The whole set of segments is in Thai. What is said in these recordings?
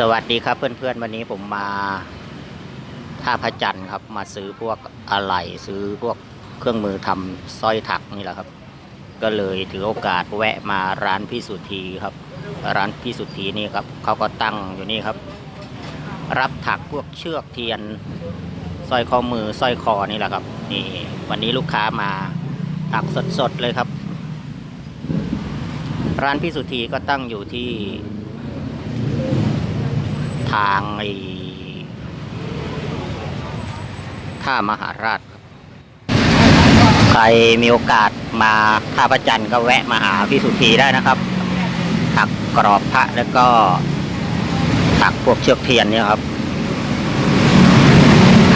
สวัสดีครับเพื่อนๆวันนี้ผมมาท่าพระจันทร์ครับ มาซื้อพวกอะไหล่ซื้อพวกเครื่องมือทำสร้อยถักนี่แหละครับ ก็เลยถือโอกาสแวะมาร้านพี่สุธีครับ ร้านพี่สุธีนี่ครับเขาก็ตั้งอยู่นี่ครับ รับถักพวกเชือกเทียนสร้อยข้อมือสร้อยคอนี่แหละครับ นี่วันนี้ลูกค้ามาถักสดๆเลยครับ ร้านพี่สุธีก็ตั้งอยู่ที่ ทางไอ้ท่ามหาราช ใครมีโอกาสมาท่าประจันทร์ก็แวะมาหาพี่สุธีได้นะครับ ถักกรอบพระแล้วก็ถักพวกเชือกเทียนเนี่ยครับ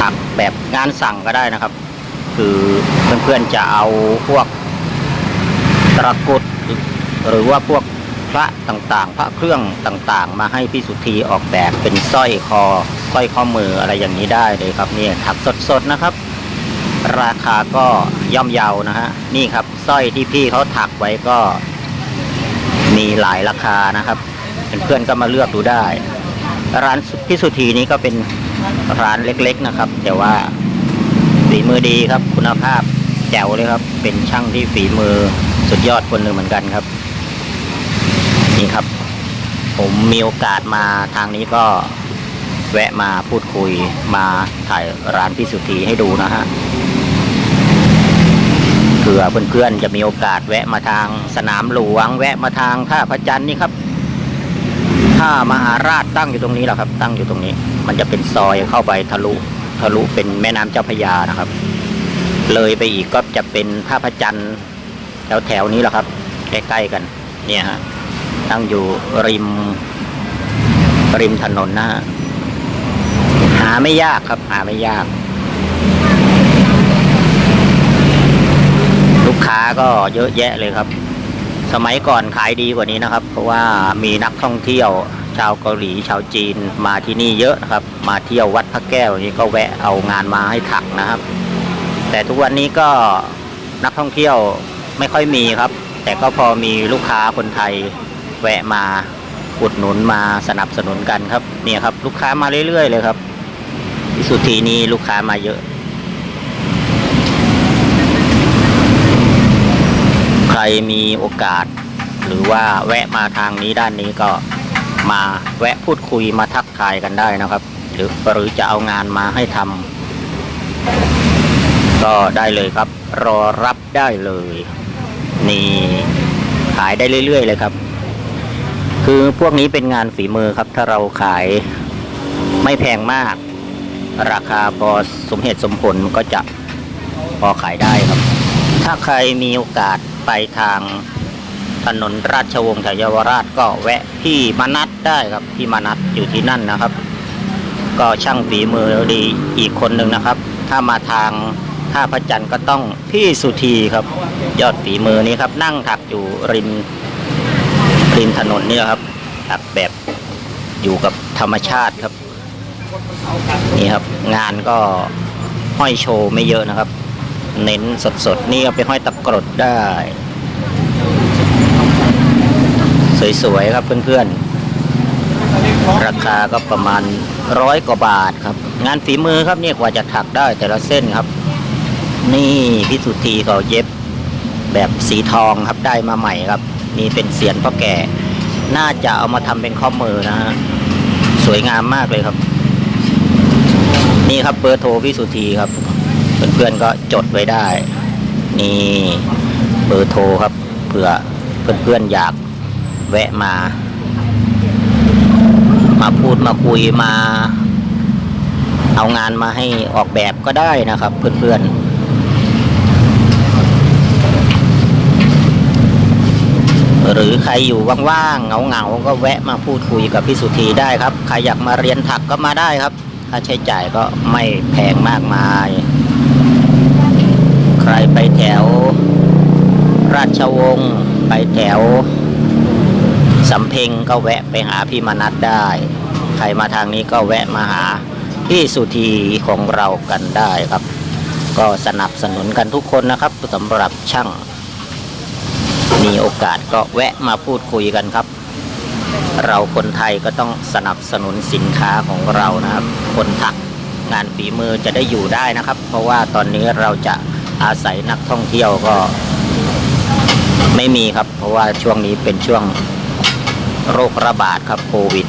ถักแบบงานสั่งก็ได้นะครับ คือเพื่อนๆจะเอาพวกตะกรุดหรือว่าพวก พระต่างๆ พระเครื่องต่างๆ มาให้พี่สุธีออกแบบเป็นสร้อยคอสร้อยข้อมืออะไรอย่างนี้ได้เลยครับนี่ถักสดๆนะครับ ราคาก็ย่อมเยานะฮะนี่ครับสร้อยที่พี่เขาถักไว้ก็มีหลายราคานะครับเพื่อนๆก็มาเลือกดูได้ ร้านพี่สุธีนี้ก็เป็นร้านเล็กๆนะครับ แต่ว่าฝีมือดีครับ คุณภาพแจ๋วเลยครับ เป็นช่างที่ฝีมือสุดยอดคนหนึ่งเหมือนกันครับ นี่ครับ ผมมีโอกาสมาทางนี้ก็แวะมาพูดคุยมาถ่ายร้านพี่สุธีให้ดูนะฮะเผื่อเพื่อนๆจะมีโอกาสแวะมาทางสนามหลวง แวะมาทางท่าพระจันทร์นี่ครับท่ามหาราชตั้งอยู่ตรงนี้แหละครับ ตั้งอยู่ตรงนี้ มันจะเป็นซอยเข้าไปทะลุทะลุเป็นแม่น้ำเจ้าพยานะครับ เลยไปอีกก็จะเป็นท่าพระจันทร์แถวแถวๆนี้แหละครับใกล้ๆกัน เนี่ยฮะ ตั้งอยู่ริม ริมถนนนะฮะหาไม่ยากครับ หาไม่ยาก ลูกค้าก็เยอะแยะเลยครับ สมัยก่อนขายดีกว่านี้นะครับ เพราะว่ามีนักท่องเที่ยว ชาวเกาหลีชาวจีนมาที่นี่เยอะนะครับ มาเที่ยววัดพระแก้วนี่ก็แวะเอางานมาให้ถักนะครับ แต่ทุกวันนี้ก็นักท่องเที่ยวไม่ค่อยมีครับ แต่ก็พอมีลูกค้าคนไทย แวะมาอุดหนุนมาสนับสนุนกันครับเนี่ยครับ ลูกค้ามาเรื่อยๆเลยครับพิสุทีนี้ลูกค้ามาเยอะ ใครมีโอกาส หรือว่าแวะมาทางนี้ด้านนี้ก็มาแวะพูดคุยมาทักทายกันได้นะครับ หรือหรือจะเอางานมาให้ทำก็ได้เลยครับ รอรับได้เลย นี่ขายได้เรื่อย ๆ เลยครับ คือพวกนี้เป็นงานฝีมือครับ ถ้าเราขายไม่แพงมาก ราคาพอสมเหตุสมผลมันก็จะพอขายได้ครับ ถ้าใครมีโอกาสไปทางถนนราชวงศ์แถยาวราชก็แวะพี่มานัดได้ครับพี่มานัดอยู่ที่นั่นนะครับ ก็ช่างฝีมือดีอีกคนหนึ่งนะครับ ถ้ามาทางท่าพระจันทร์ก็ต้องพี่สุธีครับ ยอดฝีมือนี้ครับ นั่งถักอยู่ริม ริมถนนนี่ครับถักแบบอยู่กับธรรมชาติครับ นี่ครับ งานก็ห้อยโชว์ไม่เยอะนะครับ เน้นสดๆ นี่เอาไปห้อยตะกรดได้ สวยๆ ครับเพื่อนๆ ราคาก็ประมาณร้อยกว่าบาทครับ งานฝีมือครับเนี่ยกว่าจะถักได้แต่ละเส้นครับ นี่พี่สุธีเขาเย็บแบบสีทองครับได้มาใหม่ครับ นี่เป็นเสียนพ่อแก่ น่าจะเอามาทำเป็นข้อมือนะฮะสวยงามมากเลยครับ นี่ครับเบอร์โทรพี่สุธีครับ เพื่อนๆก็จดไว้ได้ นี่เบอร์โทรครับเผื่อเพื่อนๆอยากแวะมา มาพูดมาคุยมา เอางานมาให้ออกแบบก็ได้นะครับ เพื่อนๆ หรือใครอยู่ว่างๆเหงาๆก็แวะมาพูดคุยกับพี่สุธีได้ครับ ใครอยากมาเรียนถักก็มาได้ครับ ค่าใช้จ่ายก็ไม่แพงมากมาย ใครไปแถว ราชวงศ์ไปแถวสำเพ็งก็แวะไปหาพี่มนัดได้ ใครมาทางนี้ก็แวะมาหาพี่สุธีของเรากันได้ครับ ก็สนับสนุนกันทุกคนนะครับสำหรับช่าง มีโอกาสก็แวะมาพูดคุยกันครับ เราคนไทยก็ต้องสนับสนุนสินค้าของเรานะครับ คนถักงานฝีมือจะได้อยู่ได้นะครับ เพราะว่าตอนนี้เราจะอาศัยนักท่องเที่ยวก็ไม่มีครับ เพราะว่าช่วงนี้เป็นช่วงโรคระบาดครับโควิด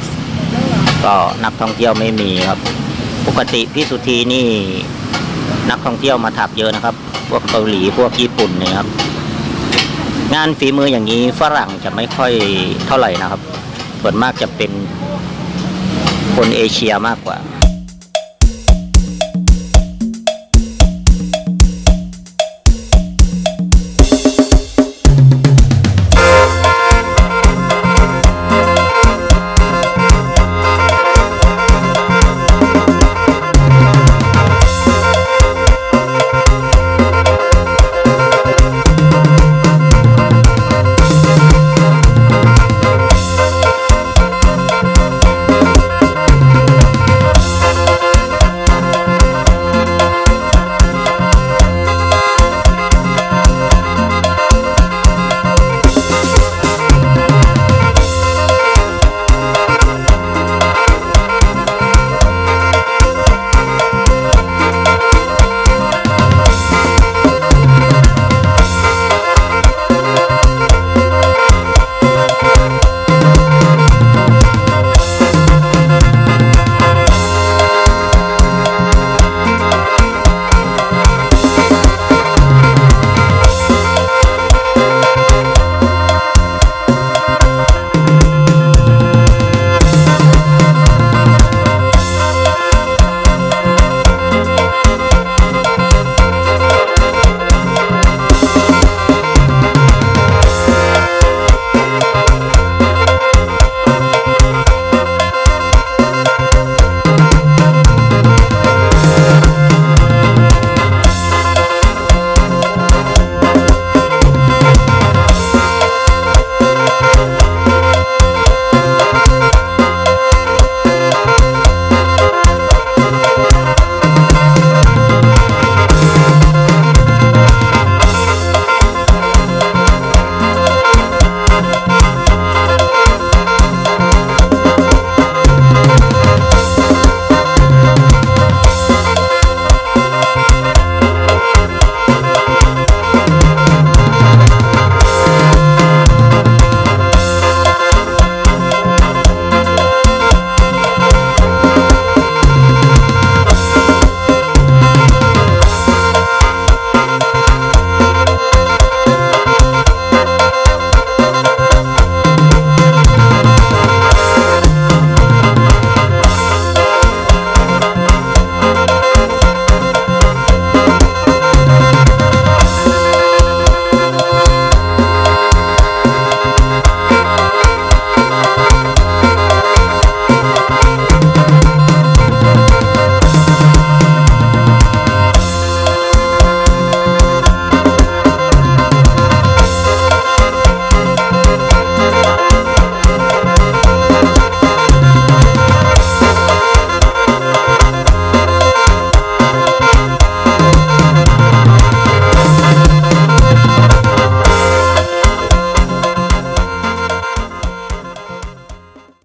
ก็นักท่องเที่ยวไม่มีครับ ปกติพี่สุธีนี่นักท่องเที่ยวมาถักเยอะนะครับ พวกเกาหลีพวกญี่ปุ่นเนี่ยครับ งานฝีมืออย่างนี้ฝรั่งจะไม่ค่อยเท่าไหร่นะครับ ส่วนมากจะเป็นคนเอเชียมากกว่า